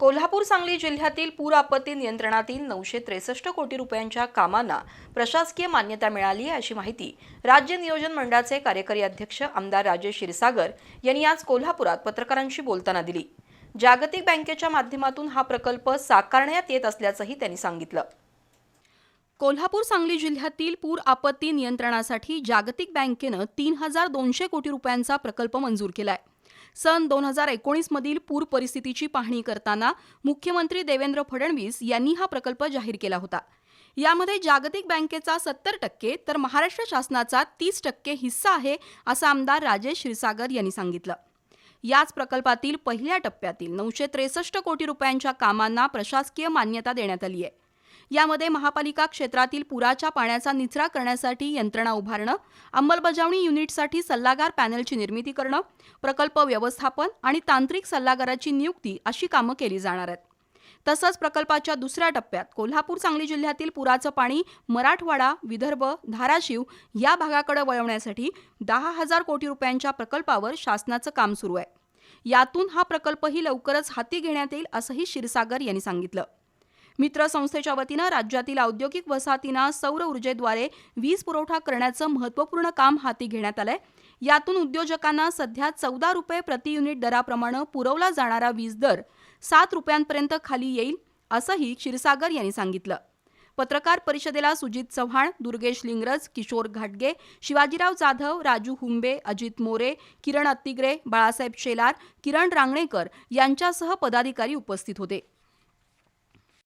कोल्हापूर सांगली जिल्ह्यातील पूर आपत्ती नियंत्रणातील नऊशे त्रेसष्ट कोटी रुपयांच्या कामांना प्रशासकीय मान्यता मिळाली आहे अशी माहिती राज्य नियोजन मंडळाचे कार्यकारी अध्यक्ष आमदार राजेश क्षीरसागर यांनी आज कोल्हापुरात पत्रकारांशी बोलताना दिली. जागतिक बँकेच्या माध्यमातून हा प्रकल्प साकारण्यात येत असल्याचंही त्यांनी सांगितलं. कोल्हापूर सांगली जिल्ह्यातील पूर आपत्ती नियंत्रणासाठी जागतिक बँकेनं तीन हजार दोनशे कोटी रुपयांचा प्रकल्प मंजूर केला आहे सन दोन हजार एकोणीसमधील पूर परिस्थितीची पाहणी करताना मुख्यमंत्री देवेंद्र फडणवीस यांनी हा प्रकल्प जाहीर केला होता. यामध्ये जागतिक बँकेचा सत्तर टक्के तर महाराष्ट्र शासनाचा तीस टक्के हिस्सा आहे असं आमदार राजेश क्षीरसागर यांनी सांगितलं. याच प्रकल्पातील पहिल्या टप्प्यातील नऊशे त्रेसष्ट कोटी रुपयांच्या कामांना प्रशासकीय मान्यता देण्यात आली आहे यामध्ये महापालिका क्षेत्रातील पुराच्या पाण्याचा निचरा करण्यासाठी यंत्रणा उभारणं अंमलबजावणी युनिटसाठी सल्लागार पॅनलची निर्मिती करणं प्रकल्प व्यवस्थापन आणि तांत्रिक सल्लागाराची नियुक्ती अशी कामं केली जाणार आहेत. तसंच प्रकल्पाच्या दुसऱ्या टप्प्यात कोल्हापूर सांगली जिल्ह्यातील पुराचं पाणी मराठवाडा विदर्भ धाराशिव या भागाकडे वळवण्यासाठी दहा हजार कोटी रुपयांच्या प्रकल्पावर शासनाचं काम सुरू आहे. यातून हा प्रकल्पही लवकरच हाती घेण्यात येईल असंही क्षीरसागर यांनी सांगितलं. मित्र संस्थेच्या वतीनं राज्यातील औद्योगिक वसाहतींना सौर ऊर्जेद्वारे वीज पुरवठा करण्याचं महत्त्वपूर्ण काम हाती घेण्यात आलंय. यातून उद्योजकांना सध्या चौदा रुपये प्रति युनिट दराप्रमाणे पुरवला जाणारा वीज दर सात रुपयांपर्यंत खाली येईल असंही क्षीरसागर यांनी सांगितलं. पत्रकार परिषदेला सुजित चव्हाण दुर्गेश लिंगरज किशोर घाटगे शिवाजीराव जाधव राजू हुंबे अजित मोरे किरण अत्तिग्रे बाळासाहेब शेलार किरण रांगणेकर यांच्यासह पदाधिकारी उपस्थित होते.